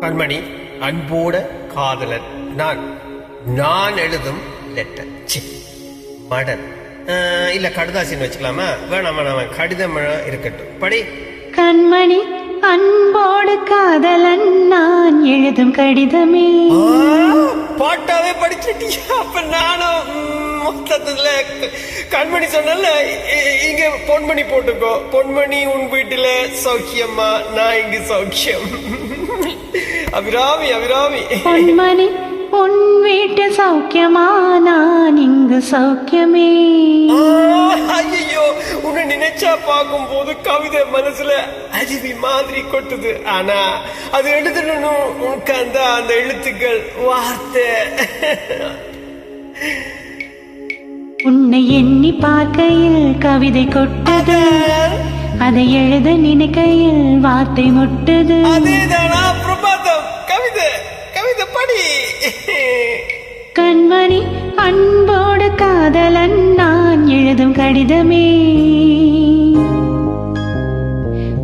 கண்மணி அன்போட காதலன். நான் நான் எழுதும் லெட்டர் அஹ், இல்ல கடுதாசின்னு வச்சுக்கலாமா? வேணாம் வேணாம் கடிதம் இருக்கட்டும். படி. கண்மணி அன்போடு காதலன் நான் எழுதும் கடிதமே. பாட்டாவே படிச்சிட்டியா? அப்ப நானும் மொத்தத்துல கண்மணி சொன்னல இங்க பொன்மணி போட்டுக்கோ. பொன்மணி உன் வீட்டுல சௌக்கியமா நான் இங்கு சௌக்கியம். அபிராமி அபிராமி பொன்மணி உன் வீட்டு சௌக்கியமா நான் இங்கு சௌக்கியமே ஐயோ உன்னை நினைச்சா பார்க்கும் போது கவிதை மனசுல அருவி மாதிரி கொட்டுது ஆனா அது எழுதணும் உனக்கு அந்த அந்த எழுத்துக்கள் வார்த்தை உன்னை எண்ணி பார்க்கையில் கவிதை கொட்டது அதை எழுத நினைக்கையில் வார்த்தை முட்டுது அதேதானா கண்மணி அன்போடு காதலன் நான் எழுதும் கடிதமே.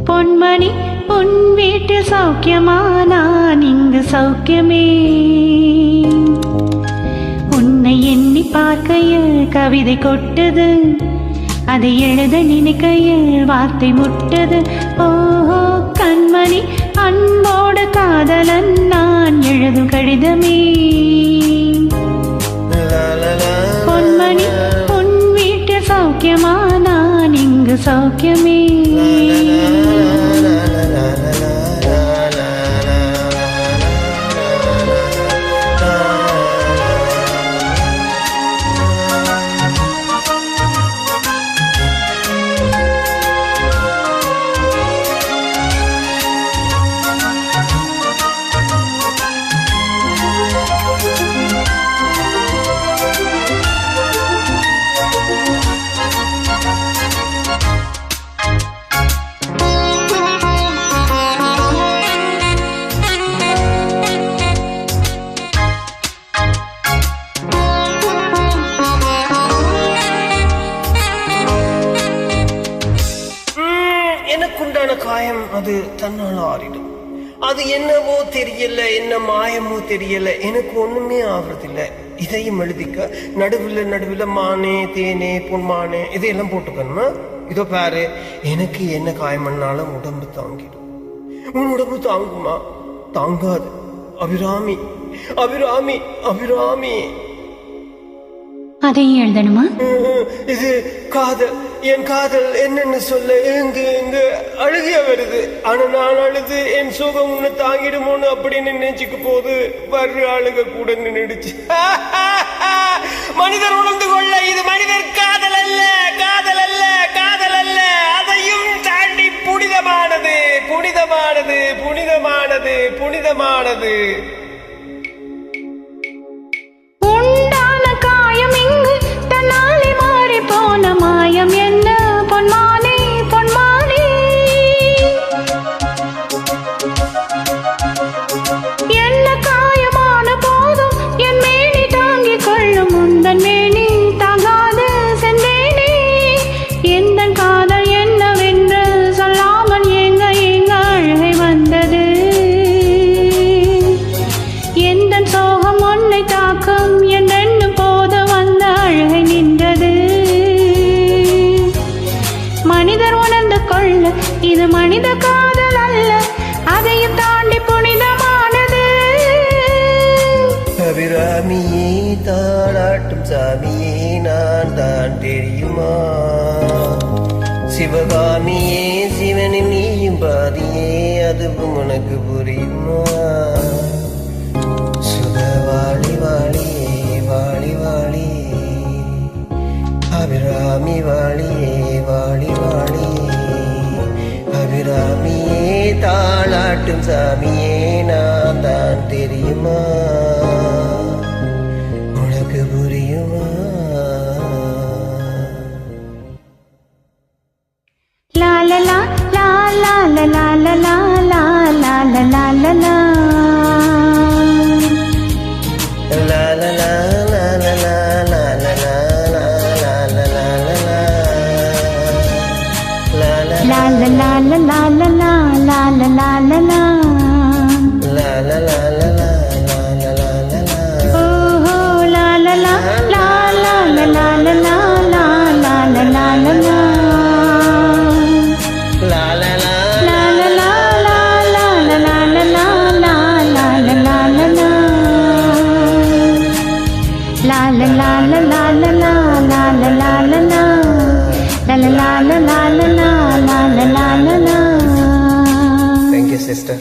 பொன்மணி உன் வீட்டில் சௌக்கியமா? நான் இங்கு சௌக்கியமே. உன்னை எண்ணி பார்க்கையில் கவிதை கொட்டுது. அதை எழுத நினைக்கையில் வார்த்தை முட்டது. ஓ கண்மணி அன்போடு காதலன் நான் எழுதும் கடிதமே. பொன்மணி உன் வீட்டு சௌக்கியமா? நான் இங்கு சௌக்கியமே. எனக்குண்டான காயம் அது தன்னால் ஆறிடும். அது என்னவோ தெரியல என்ன மாயமோ தெரியல எனக்கு ஒண்ணுமே ஆகுறதில்ல இதையும் எழுதிக்க நடுவுல நடுவுல மானே தேனே பொன்மானே இதையெல்லாம் போட்டுக்கணுமா? இதோ பாரு எனக்கு என்ன காயம்னாலும் உடம்பு தாங்கிடும். உன் உடம்பு தாங்குமா? தாங்காது. அபிராமி அபிராமி அபிராமி. அதையும் எழுதணுமா? இது காதல். என் காதல் என்னன்னு சொல்ல எங்கு எங்கு அழுகிய வருது. ஆனா நான் அழுது என் சுகம் உன்னை தாங்கிடுமோன்னு அப்படின்னு நினைச்சுக்கு போது வர்ற அழுக கூட நின்றுடுச்சு. மனிதர் உணர்ந்து கொள்ள இது மனிதர் காதல் அல்ல காதல் அல்ல காதல் அல்ல. அதையும் தாண்டி புனிதமானது புனிதமானது புனிதமானது புனிதமானது. எந்த உன்னை தாக்கும் என்றென்னு போது வந்த அழுகை நின்றது. மனிதர் உணர்ந்து கொள்ள இது மனித காதல் அல்ல அதையும் தாண்டி புனிதமானது. அபிராமியே தாளாட்டும் சாமியே நான் தான் தெரியுமா? சிவகாமியே சிவனின் நீயும் பாதியே அதுவும் உனக்கு புரியுமா? வாழி வாழியே வாழி வாழி அபிராமி வாழியே வாழி வாழி அபிராமியே தாளாட்டும் சாமியே நான் தான் தெரியுமா? Thank you sister